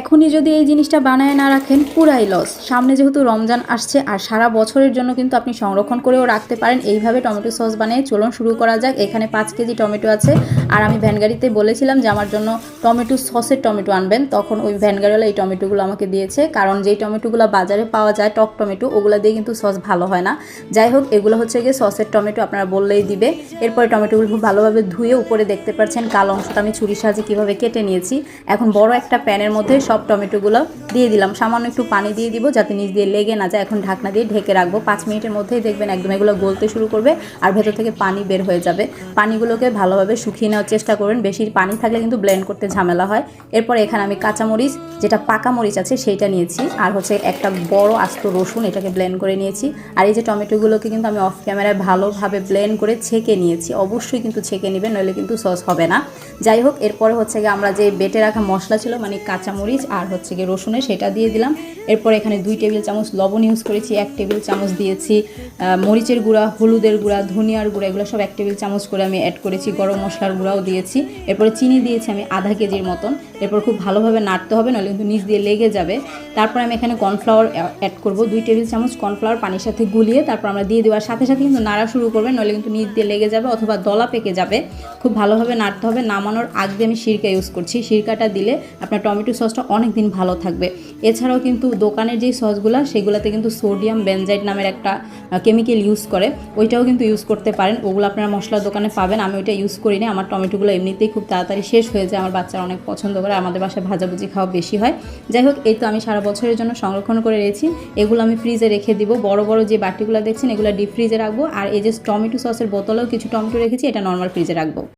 এখনই যদি এই জিনিসটা বানায় না রাখেন, পুরাই লস সামনে যেহেতু রমজান আসছে, আর সারা বছরের জন্য কিন্তু আপনি সংরক্ষণ করেও রাখতে পারেন। এইভাবে টমেটো সস বানিয়ে চলুন শুরু করা যাক। এখানে পাঁচ কেজি টমেটো আছে। আর আমি ভ্যানগাড়িতে বলেছিলাম যে আমার জন্য টমেটো সসের টমেটো আনবেন। তখন ওই ভ্যানগাড়িওয়ালা এই টমেটোগুলো আমাকে দিয়েছে। কারণ যেই টমেটোগুলো বাজারে পাওয়া যায়, টক টমেটো, ওগুলো দিয়ে কিন্তু সস ভালো হয় না। যাই হোক, এগুলো হচ্ছে গিয়ে সসের টমেটো আপনারা বললেই দিবে। এরপরে টমেটোগুলো খুব ভালোভাবে ধুয়ে উপরে দেখতে পাচ্ছেন, কালো অংশটা আমি ছুরির সাহায্যে কীভাবে কেটে নিয়েছি। এখন বড় একটা প্যানের মধ্যে সব টমেটোগুলো দিয়ে দিলাম। সামান্য একটু পানি দিয়ে দিব যাতে নিচ দিয়ে লেগে না যায়। এখন ঢাকনা দিয়ে ঢেকে রাখব। পাঁচ মিনিটের মধ্যেই দেখবেন একদম এগুলো গলতে শুরু করবে আর ভেতর থেকে পানি বের হয়ে যাবে। পানিগুলোকে ভালোভাবে শুকিয়ে নেওয়ার চেষ্টা করবেন। বেশি পানি থাকলে কিন্তু ব্লেন্ড করতে ঝামেলা হয়। এরপর এখানে আমি কাঁচামরিচ, যেটা পাকা মরিচ আছে সেইটা নিয়েছি। আর হচ্ছে একটা বড় আস্ত রসুন এটাকে ব্লেন্ড করে নিয়েছি। আর এই যে টমেটোগুলোকে কিন্তু আমি অফ ক্যামেরায় ভালোভাবে ব্লেন্ড করে ছেঁকে নিয়েছি। অবশ্যই কিন্তু ছেঁকে নেবেন, নইলে কিন্তু সস হবে না। যাই হোক, এরপরে হচ্ছে গিয়ে আমরা যে বেটে রাখা মশলা ছিল মানে কাঁচামরিচ আর হচ্ছে গিয়ে রসুনের সেটা দিয়ে দিলাম। এরপর এখানে দুই টেবিল চামচ লবণ ইউজ করেছি, এক টেবিল চামচ দিয়েছি মরিচের গুঁড়া, হলুদের গুঁড়া, ধনিয়ার গুঁড়া, এগুলো সব এক টেবিল চামচ করে আমি অ্যাড করেছি, গরম মশলার গুঁড়াও দিয়েছি, এরপরে চিনি দিয়েছি আমি আধা কেজির মতন, এরপর খুব ভালোভাবে নাড়তে হবে, নাহলে কিন্তু নিচ দিয়ে লেগে যাবে। তারপর আমি এখানে কর্নফ্লাওয়ার অ্যাড করব, দুই টেবিল চামচ কর্নফ্লাওয়ার পানির সাথে গুলিয়ে তারপর আমরা দিয়ে দেওয়ার সাথে সাথে কিন্তু নাড়া শুরু করবে, নাহলে কিন্তু নিচ দিয়ে লেগে যাবে অথবা দলা পেকে যাবে। খুব ভালোভাবে নাড়তে হবে, নামানোর আগে আমি সিরকা ইউজ করছি, সিরকাটা দিলে আপনার টমেটো সসটা অনেক দিন ভালো থাকবে। এছাড়াও কিন্তু দোকানের যেই সসগুলো, সেগুলোতে কিন্তু সোডিয়াম বেনজাইট নামের একটা কেমিক্যাল ইউজ করে। ওইটাও কিন্তু ইউজ করতে পারেন। ওগুলো আপনারা মশলার দোকানে পাবেন। আমি ওইটা ইউজ করি না আমার টমেটোগুলো এমনিতেই খুব তাড়াতাড়ি শেষ হয়ে যায়। আমার বাচ্চারা অনেক পছন্দ করে। আমাদের বাসায় ভাজাভুজি খাওয়া বেশি হয়। যাই হোক, এই তো আমি সারা বছরের জন্য সংরক্ষণ করে রেখেছি। এগুলো আমি ফ্রিজে রেখে দিব। বড় বড় যে বাটিগুলো দেখছেন, এগুলো ডিপ ফ্রিজে রাখব। আর এই যে টমেটো সসের বোতলেও কিছু টমেটো রেখেছি। এটা নর্মাল ফ্রিজে রাখব।